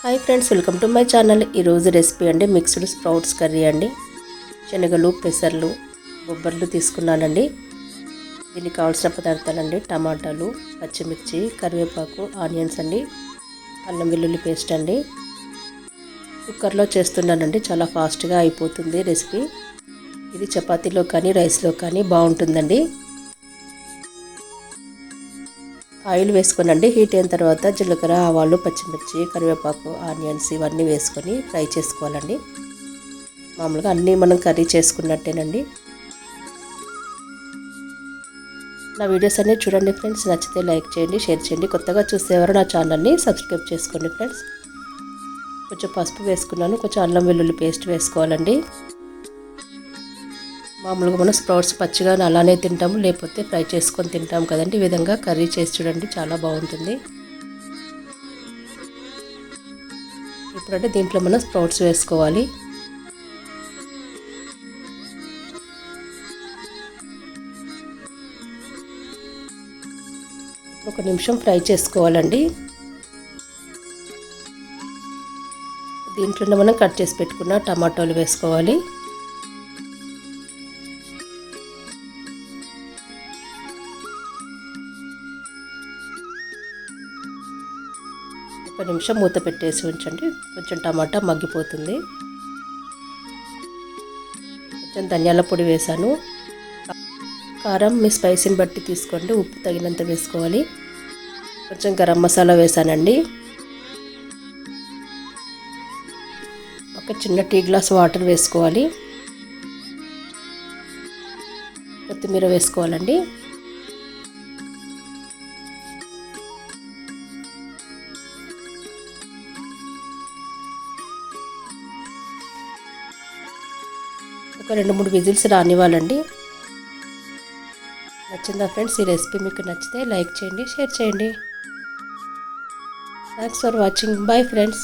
Hi friends welcome to my channel. ఈరోజు recipe అండి mixed sprouts curry అండి. శనగలు పెసర్లు బొబ్బర్లు తీసుకున్నానండి. దీనికి కావాల్సిన పదార్థాలండి టమాటాలు పచ్చిమిర్చి కరివేపాకు ఆనియన్స్ అండి అల్లం వెల్లుల్లి పేస్ట్ అండి. కుక్కర్లో చేస్తున్నానండి చాలా ఫాస్ట్గా అయిపోతుంది రెసిపీ. ఇది చపాతీలో కానీ రైస్లో కానీ బాగుంటుందండి. ఆయిల్ వేసుకోనండి. హీట్ అయిన తర్వాత జీలకర్ర ఆవాలు పచ్చిమిర్చి కరివేపాకు ఆనియన్స్ ఇవన్నీ వేసుకొని ఫ్రై చేసుకోవాలండి. మామూలుగా అన్నీ మనం కర్రీ చేసుకున్నట్టేనండి. నా వీడియోస్ అన్నీ చూడండి ఫ్రెండ్స్. నచ్చితే లైక్ చేయండి షేర్ చేయండి. కొత్తగా చూసేవారు నా ఛానల్ని సబ్స్క్రైబ్ చేసుకోండి ఫ్రెండ్స్. కొంచెం పసుపు వేసుకున్నాను. కొంచెం అల్లం వెల్లుల్లి పేస్ట్ వేసుకోవాలండి. మామూలుగా మనం స్ప్రౌట్స్ పచ్చిగా అలానే తింటాము లేకపోతే ఫ్రై చేసుకొని తింటాం కదండి. ఈ విధంగా కర్రీ చేసి చూడండి చాలా బాగుంటుంది. ఇప్పుడంటే దీంట్లో మనం స్ప్రౌట్స్ వేసుకోవాలి. ఒక నిమిషం ఫ్రై చేసుకోవాలండి. దీంట్లోనే మనం కట్ చేసి పెట్టుకున్న టమాటోలు వేసుకోవాలి. ఒక నిమిషం మూత పెట్టేసి ఉంచండి. కొంచెం టమాటా మగ్గిపోతుంది. కొంచెం ధనియాల పొడి వేసాను. కారం మీ స్పైసీని బట్టి తీసుకోండి. ఉప్పు తగినంత వేసుకోవాలి. కొంచెం గరం మసాలా వేసానండి. ఒక చిన్న టీ గ్లాస్ వాటర్ వేసుకోవాలి. కొత్తిమీర వేసుకోవాలండి. ఒక రెండు మూడు విజిల్స్ రానివ్వాలండి. నచ్చిందా ఫ్రెండ్స్? ఈ రెసిపీ మీకు నచ్చితే లైక్ చేయండి షేర్ చేయండి. Thanks for watching bye friends